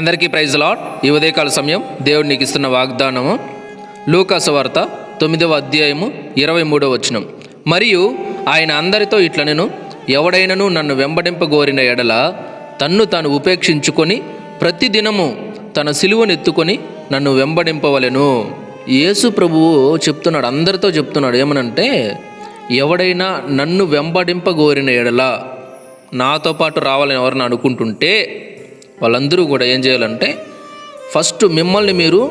అందరికీ praise lot ఈ ఉదయకాల సమయం దేవుడు నీకు ఇస్తున్న వాగ్దానము. లూకాసు వార్త తొమ్మిదవ అధ్యాయము ఇరవై మూడవ వచనం. మరియు ఆయన అందరితో ఇట్ల నేను ఎవడైనను నన్ను వెంబడింపగోరిన ఎడల తన్ను తాను ఉపేక్షించుకొని ప్రతిదినము తన సిలువనెత్తుకొని నన్ను వెంబడింపవలెను యేసు ప్రభువు చెప్తున్నాడు అందరితో చెప్తున్నాడు ఏమనంటే ఎవడైనా నన్ను వెంబడింపగోరిన ఎడల నాతో పాటు రావాలని ఎవరిని అనుకుంటుంటే వాళ్ళందరూ కూడా ఏం చేయాలంటే ఫస్ట్ మిమ్మల్ని మీరు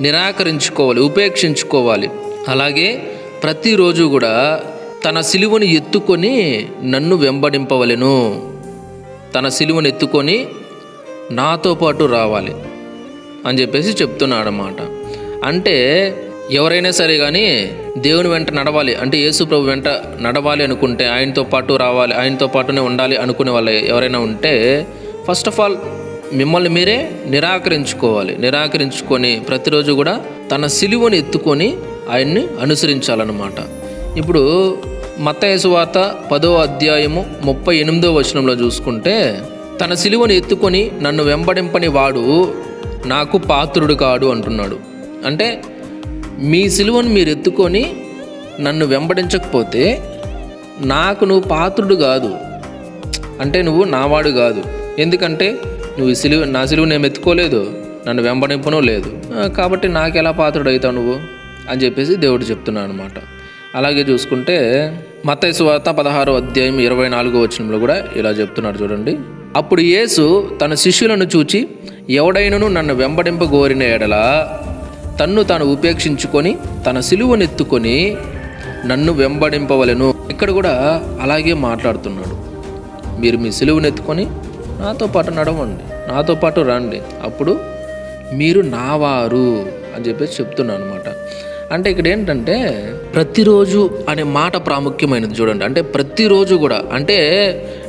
నిరాకరించుకోవాలి ఉపేక్షించుకోవాలి. అలాగే ప్రతిరోజు కూడా తన సిలువను ఎత్తుకొని నన్ను వెంబడింపవలెను. తన సిలువను ఎత్తుకొని నాతో పాటు రావాలి అని చెప్పేసి చెప్తున్నాడు అన్నమాట అంటే ఎవరైనా సరే కానీ దేవుని వెంట నడవాలి అంటే యేసు ప్రభు వెంట నడవాలి అనుకుంటే ఆయనతో పాటు రావాలి ఆయనతో పాటునే ఉండాలి అనుకునే వాళ్ళు ఎవరైనా ఉంటే ఫస్ట్ ఆఫ్ ఆల్ మిమ్మల్ని మీరే నిరాకరించుకోవాలి. నిరాకరించుకొని ప్రతిరోజు కూడా తన సిలువను ఎత్తుకొని ఆయన్ని అనుసరించాలన్నమాట. ఇప్పుడు మత్తయేసు వార్త పదో అధ్యాయము ముప్పై ఎనిమిదో వచనంలో చూసుకుంటే తన సిలువను ఎత్తుకొని నన్ను వెంబడింపని వాడు నాకు పాత్రుడు కాడు అంటున్నాడు. అంటే మీ సిలువను మీరు ఎత్తుకొని నన్ను వెంబడించకపోతే నాకు నువ్వు పాత్రుడు కాదు. అంటే నువ్వు నావాడు కాదు. ఎందుకంటే నువ్వు సిలువు సిలువ నా సిలువు నేను ఎత్తుకోలేదు నన్ను వెంబడింపనూ లేదు. కాబట్టి నాకు ఎలా పాత్రుడు అవుతావు నువ్వు? అని చెప్పేసి దేవుడు చెప్తున్నాడు అనమాట అలాగే చూసుకుంటే మత్తయి వార్త పదహారో అధ్యాయం ఇరవై నాలుగో వచనంలో కూడా ఇలా చెప్తున్నాడు చూడండి. అప్పుడు యేసు తన శిష్యులను చూచి ఎవడైనను నన్ను వెంబడింపగోరిన ఎడల తన్ను తాను ఉపేక్షించుకొని తన సిలువనెత్తుకొని నన్ను వెంబడింపవలెను. ఇక్కడ కూడా అలాగే మాట్లాడుతున్నాడు. మీరు మీ సిలువనెత్తుకొని నాతో పాటు నడవండి. నాతో పాటు రండి. అప్పుడు మీరు నావారు అని చెప్పేసి చెప్తున్నాను అనమాట అంటే ఇక్కడ ఏంటంటే ప్రతిరోజు అనే మాట ప్రాముఖ్యమైనది చూడండి. అంటే ప్రతిరోజు కూడా అంటే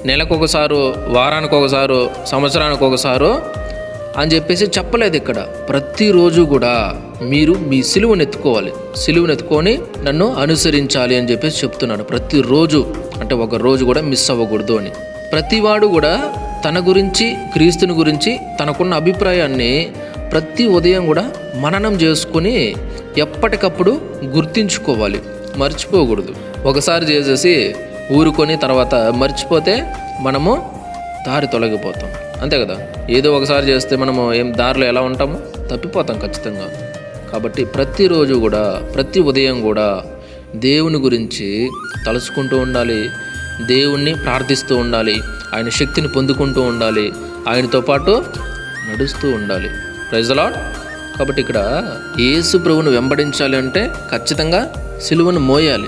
నెలకు ఒకసారు వారానికి ఒకసారు సంవత్సరానికి ఒకసారో అని చెప్పేసి చెప్పలేదు ఇక్కడ. ప్రతిరోజు కూడా మీరు మీ సిలువను ఎత్తుకోవాలి సిలువను ఎత్తుకొని నన్ను అనుసరించాలి అని చెప్పేసి చెప్తున్నాడు. ప్రతిరోజు అంటే ఒక రోజు కూడా మిస్ అవ్వకూడదు అని. ప్రతివాడు కూడా తన గురించి క్రీస్తుని గురించి తనకున్న అభిప్రాయాన్ని ప్రతి ఉదయం కూడా మననం చేసుకొని ఎప్పటికప్పుడు గుర్తించుకోవాలి. మర్చిపోకూడదు. ఒకసారి చేసేసి ఊరుకొని తర్వాత మర్చిపోతే మనము దారి తొలగిపోతాం. అంతే కదా? ఏదో ఒకసారి చేస్తే మనము ఏం దారిలో ఎలా ఉంటామో తప్పిపోతాం ఖచ్చితంగా. కాబట్టి ప్రతిరోజు కూడా ప్రతి ఉదయం కూడా దేవుని గురించి తలుచుకుంటూ ఉండాలి. దేవుణ్ణి ప్రార్థిస్తూ ఉండాలి. ఆయన శక్తిని పొందుకుంటూ ఉండాలి. ఆయనతో పాటు నడుస్తూ ఉండాలి. ప్రజలాడ్ కాబట్టి ఇక్కడ యేసు ప్రభువును వెంబడించాలి అంటే ఖచ్చితంగా సిలువను మోయాలి.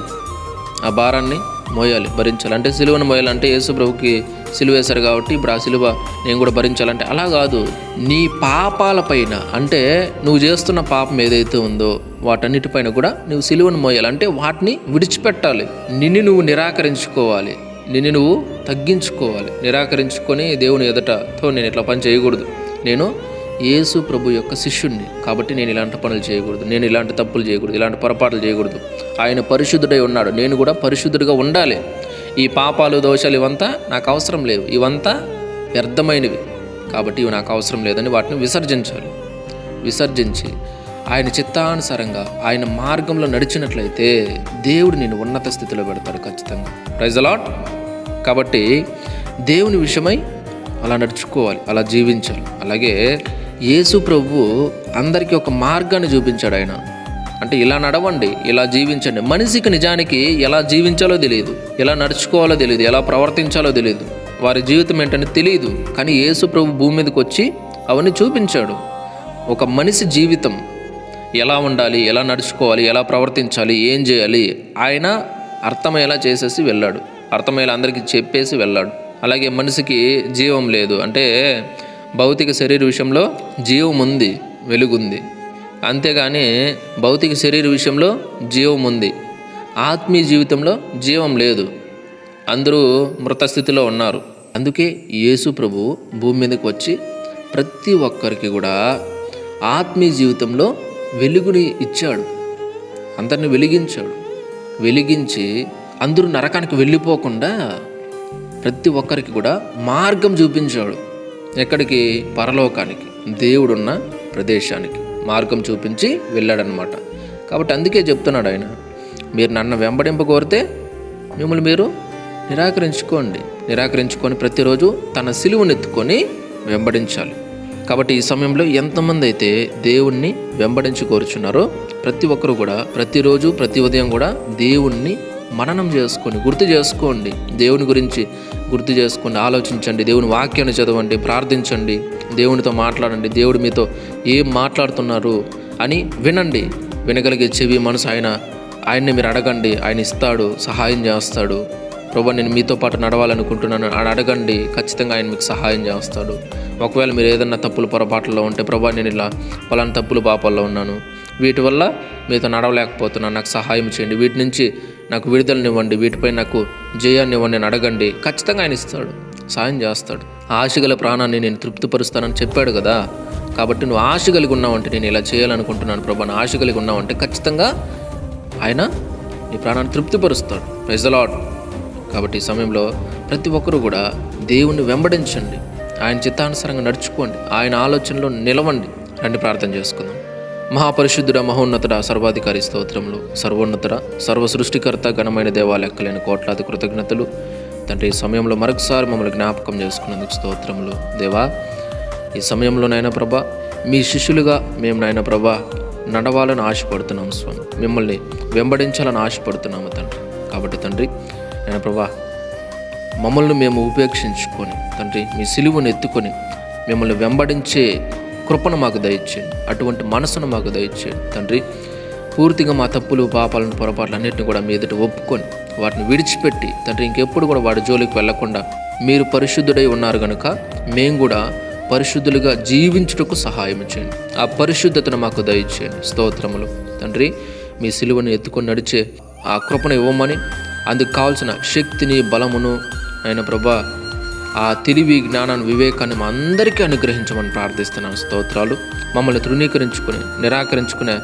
ఆ భారాన్ని మోయాలి భరించాలి. అంటే సిలువను మోయాలంటే యేసు ప్రభుకి సిలువ వేశారు కాబట్టి ఇప్పుడు ఆ సిలువ నేను కూడా భరించాలంటే అలా కాదు. నీ పాపాలపైన అంటే నువ్వు చేస్తున్న పాపం ఏదైతే ఉందో వాటన్నిటిపైన కూడా నువ్వు సిలువను మోయాలి. అంటే వాటిని విడిచిపెట్టాలి. నిన్ను నువ్వు నిరాకరించుకోవాలి. నిన్ను నువ్వు తగ్గించుకోవాలి నిరాకరించుకొని దేవుని ఎదుటతో నేను ఇట్లా పని చేయకూడదు. నేను యేసు ప్రభు యొక్క శిష్యుణ్ణి. కాబట్టి నేను ఇలాంటి పనులు చేయకూడదు నేను ఇలాంటి తప్పులు చేయకూడదు ఇలాంటి పొరపాట్లు చేయకూడదు. ఆయన పరిశుద్ధుడై ఉన్నాడు నేను కూడా పరిశుద్ధుడిగా ఉండాలి. ఈ పాపాలు దోషాలు ఇవంతా నాకు అవసరం లేవు ఇవంతా వ్యర్థమైనవి. కాబట్టి ఇవి నాకు అవసరం లేదని వాటిని విసర్జించాలి. విసర్జించి ఆయన చిత్తానుసారంగా ఆయన మార్గంలో నడిచినట్లయితే దేవుడు నేను ఉన్నత స్థితిలో పెడతాడు ఖచ్చితంగా. ప్రైజ్ అలాట్ కాబట్టి దేవుని విషయమై అలా నడుచుకోవాలి అలా జీవించాలి. అలాగే యేసు ప్రభు అందరికీ ఒక మార్గాన్ని చూపించాడు ఆయన. అంటే ఇలా నడవండి ఇలా జీవించండి. మనిషికి నిజానికి ఎలా జీవించాలో తెలియదు ఎలా నడుచుకోవాలో తెలియదు ఎలా ప్రవర్తించాలో తెలియదు. వారి జీవితం ఏంటని తెలియదు. కానీ యేసు ప్రభు భూమి మీదకి వచ్చి అవన్నీ చూపించాడు. ఒక మనిషి జీవితం ఎలా ఉండాలి ఎలా నడుచుకోవాలి ఎలా ప్రవర్తించాలి ఏం చేయాలి ఆయన అర్థమయ్యేలా చేసేసి వెళ్ళాడు. అర్థమయ్యేలా అందరికీ చెప్పేసి వెళ్ళాడు. అలాగే మనిషికి జీవం లేదు. అంటే భౌతిక శరీర విషయంలో జీవం ఉంది వెలుగుంది. అంతేగాని భౌతిక శరీర విషయంలో జీవం ఉంది. ఆత్మీయ జీవితంలో జీవం లేదు. అందరూ మృత స్థితిలో ఉన్నారు. అందుకే యేసు ప్రభు భూమి మీదకి వచ్చి ప్రతి ఒక్కరికి కూడా ఆత్మీయ జీవితంలో వెలుగుని ఇచ్చాడు. అందరిని వెలిగించాడు. వెలిగించి అందరూ నరకానికి వెళ్ళిపోకుండా ప్రతి ఒక్కరికి కూడా మార్గం చూపించాడు. ఎక్కడికి? పరలోకానికి. దేవుడున్న ప్రదేశానికి మార్గం చూపించి వెళ్ళాడనమాట కాబట్టి అందుకే చెప్తున్నాడు ఆయన మీరు నన్ను వెంబడింప కోరితే మిమ్మల్ని మీరు నిరాకరించుకోండి. నిరాకరించుకొని ప్రతిరోజు తన సిలువను ఎత్తుకొని వెంబడించాలి. కాబట్టి ఈ సమయంలో ఎంతమంది అయితే దేవుణ్ణి వెంబడించి కోరుచున్నారో ప్రతి ఒక్కరు కూడా ప్రతిరోజు ప్రతి ఉదయం కూడా దేవుణ్ణి మననం చేసుకొని గుర్తు చేసుకోండి. దేవుని గురించి గుర్తు చేసుకోండి ఆలోచించండి. దేవుని వాక్యాన్ని చదవండి ప్రార్థించండి. దేవునితో మాట్లాడండి దేవుడు మీతో ఏం మాట్లాడుతున్నారు అని వినండి. వినగలిగే చెవి మనసు ఆయన ఆయన్ని మీరు అడగండి. ఆయన ఇస్తాడు సహాయం చేస్తాడు. ప్రభా నేను మీతో పాటు నడవాలనుకుంటున్నాను. అని అడగండి ఖచ్చితంగా ఆయన మీకు సహాయం చేస్తాడు. ఒకవేళ మీరు ఏదన్నా తప్పులు పొరపాట్లలో ఉంటే ప్రభా నేను ఇలా పలానా తప్పులు పాపాల్లో ఉన్నాను. వీటి వల్ల మీతో నడవలేకపోతున్నాను. నాకు సహాయం చేయండి. వీటి నుంచి నాకు విడుదలనివ్వండి వీటిపై నాకు జయాన్నివ్వండి అని అడగండి. ఖచ్చితంగా ఆయన ఇస్తాడు. సాయం చేస్తాడు. ఆశగల ప్రాణాన్ని నేను తృప్తిపరుస్తానని చెప్పాడు కదా. కాబట్టి నువ్వు ఆశ కలిగి ఉన్నావంటే నేను ఇలా చేయాలనుకుంటున్నాను ప్రభా. ఆశ కలిగి ఉన్నావంటే ఖచ్చితంగా ఆయన నీ ప్రాణాన్ని తృప్తిపరుస్తాడు. ప్రజలాడ్ కాబట్టి ఈ సమయంలో ప్రతి ఒక్కరూ కూడా దేవుణ్ణి వెంబడించండి. ఆయన చిత్తానుసారంగా నడుచుకోండి. ఆయన ఆలోచనలో నిలవండి. రండి ప్రార్థన చేసుకుందాం. మహాపరిశుద్ధుడ మహోన్నతుడ సర్వాధికారి స్తోత్రములు సర్వోన్నతుడ సర్వ సృష్టికర్త ఘనమైన దేవాలెక్కలేని కోట్లాది కృతజ్ఞతలు. తండ్రి ఈ సమయంలో మరొకసారి మమ్మల్ని జ్ఞాపకం చేసుకున్నందుకు స్తోత్రములు. దేవా ఈ సమయంలో నాయన ప్రభ మీ శిష్యులుగా మేము నాయన ప్రభ నడవాలని ఆశపడుతున్నాము స్వామి. మిమ్మల్ని వెంబడించాలని ఆశపడుతున్నాము తండ్రి. కాబట్టి తండ్రి నాయన ప్రభా మమ్మల్ని మేము ఉపేక్షించుకొని తండ్రి మీ సిలువను ఎత్తుకొని మిమ్మల్ని వెంబడించే కృపను మాకు దయచేయండి అటువంటి మనసును మాకు దయచేయండి తండ్రి పూర్తిగా మా తప్పులు పాపాలను పొరపాట్లు అన్నింటిని కూడా మీ ఎదుట ఒప్పుకొని వాటిని విడిచిపెట్టి తండ్రి ఇంకెప్పుడు కూడా వాడి జోలికి వెళ్ళకుండా మీరు పరిశుద్ధుడై ఉన్నారు కనుక మేము కూడా పరిశుద్ధులుగా జీవించుటకు సహాయం చేయండి. ఆ పరిశుద్ధతను మాకు దయచేయండి. స్తోత్రములు. తండ్రి మీ సిలువను ఎత్తుకొని నడిచే ఆ కృపను ఇవ్వమని అందుకు కావాల్సిన శక్తిని బలమును ఆయన ప్రభా ఆ తెలివి జ్ఞానాన్ని వివేకాన్ని మా అందరికీ అనుగ్రహించమని ప్రార్థిస్తున్నాను స్తోత్రాలు. మమ్మల్ని తృణీకరించుకుని నిరాకరించుకునే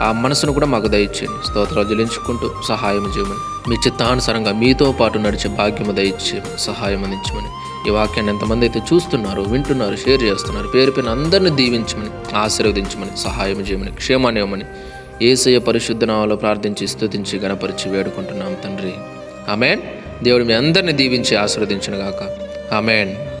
ఆ మనసును కూడా మాకు దయచేయండి. స్తోత్రాలు జలించుకుంటూ సహాయం చేయమని మీ చిత్తానుసారంగా మీతో పాటు నడిచే భాగ్యము దయచేయమని సహాయం అందించమని ఈ వాక్యాన్ని ఎంతమంది అయితే చూస్తున్నారు వింటున్నారు షేర్ చేస్తున్నారు పేరు పైన అందరిని దీవించమని ఆశీర్వదించమని సహాయం చేయమని క్షేమాన్ని ఇవ్వమని ఏసయ్య పరిశుద్ధ ప్రార్థించి స్తుతించి గణపరిచి వేడుకుంటున్నాం తండ్రి. ఆమెన్. దేవుడు మీ అందరిని దీవించి ఆశీర్వదించిన గాక ఆమెన్